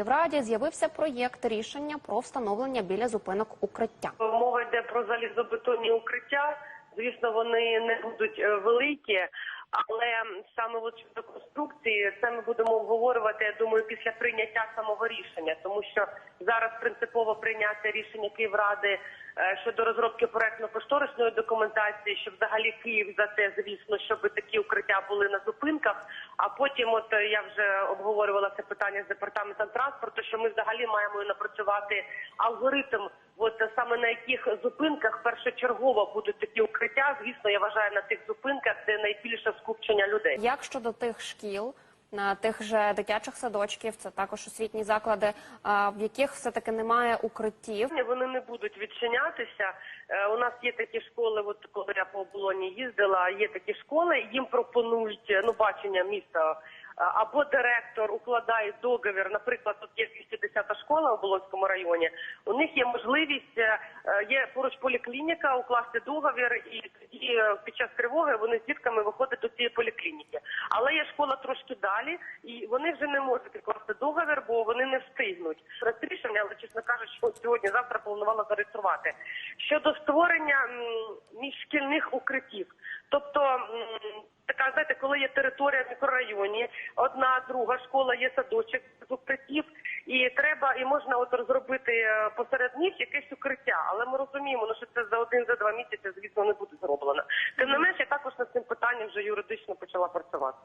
В Раді з'явився проєкт рішення про встановлення біля зупинок укриття. Мова йде про залізобетонні укриття. Звісно, вони не будуть е, великі, але саме от щодо конструкції, це ми будемо обговорювати. Я думаю, після прийняття самого рішення, тому що зараз принципово прийняти рішення Київради е, щодо розробки проектно-кошторисної документації, що взагалі Київ за те, звісно, щоб такі укриття були на зупинках. А потім, от е, я вже обговорювала це питання з департаментом транспорту, що ми взагалі маємо напрацювати алгоритм, от саме на яких зупинках першочергово будуть такі укриття. Звісно, я вважаю на тих зупинках, де найбільше скупчення людей. Як щодо тих шкіл, на тих же дитячих садочків, це також освітні заклади, в яких все таки немає укриттів. Вони не будуть відчинятися. Е, У нас є такі школи, от коли я по оболоні їздила, є такі школи, їм пропонують е, ну бачення міста. е, Або директор укладає договір, наприклад, тут є 210 школа в Оболонському районі. У них є можливість, е, є поруч поліклініка, укласти договір, і тоді е, під час тривоги вони з дітками виходять до цієї поліклініки. Але є школа трошки далі, і вони вже не можуть укласти договір, бо вони не встигнуть. Рішення, але чесно кажучи, от сьогодні-завтра планувала зареєструвати щодо створення міжшкільних укриттів. Знаєте, коли є територія в мікрорайоні, одна, друга школа, є садочок з укриттів, і треба, і можна от розробити е, посеред них якесь укриття. Але ми розуміємо, ну, що це за один, за два місяці, звісно, не буде зроблено. Тим не менше, я також над цим питанням вже юридично почала працювати.